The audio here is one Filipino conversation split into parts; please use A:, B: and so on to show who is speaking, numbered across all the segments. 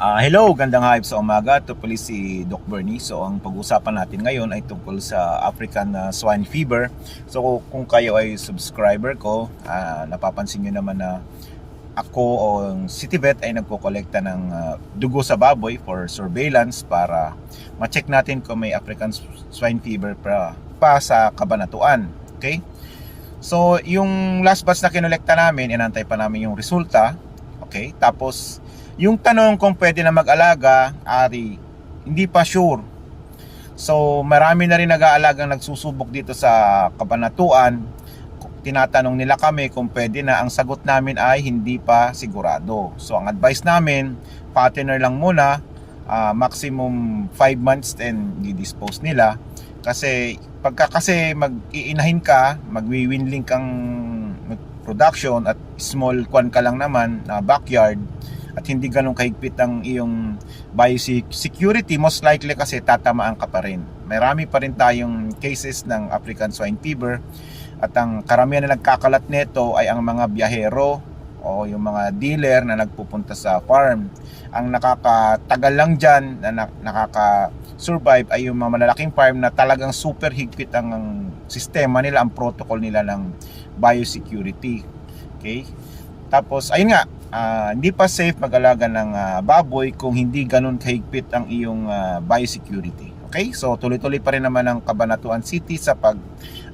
A: Ah, hello, gandang hype sa umaga. Ito pala si Doc Bernie. So, ang pag-usapan natin ngayon ay tungkol sa African ah, swine fever. So, kung kayo ay subscriber ko, ah, napapansin nyo naman na ako o City Vet ay nagkokolekta ng ah, dugo sa baboy for surveillance para ma-check natin kung may African swine fever pa, pa sa kabanatuan. Okay? So, yung last batch na kinolekta namin, inantay pa namin yung resulta. Okay? Tapos, yung tanong kung pwede na mag-alaga, ari, hindi pa sure. So, marami na rin nag-aalagang nagsusubok dito sa kabanatuan. Tinatanong nila kami kung pwede na. Ang sagot namin ay hindi pa sigurado. So, ang advice namin, partner lang muna, ah, maximum 5 months then di-dispose nila. Kasi pagka kasi mag-iinahin ka, magwi-winling kang production at small kwan ka lang naman na backyard at hindi ganun kahigpit ang iyong biosecurity, most likely kasi tatamaan ka pa rin. Marami pa rin tayong cases ng African swine fever at ang karamihan na nagkakalat nito ay ang mga biyahero o yung mga dealer na nagpupunta sa farm. Ang nakakatagal lang dyan na na- nakaka-survive ay yung mga malalaking farm na talagang super higpit ang sistema nila, ang protocol nila ng biosecurity. Okay? Tapos, ayun nga, ah, hindi pa safe mag-alaga ng ah, baboy kung hindi ganun kahigpit ang iyong ah, biosecurity. Okay? So, tuloy-tuloy pa rin naman ang Cabanatuan City sa pag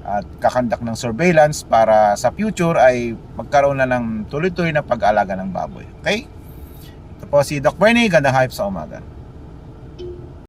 A: at kakandak ng surveillance para sa future ay magkaroon na ng tuloy-tuloy na pag-alaga ng baboy. Okay? Ito po si Doc Bernie, gandang hype sa umaga.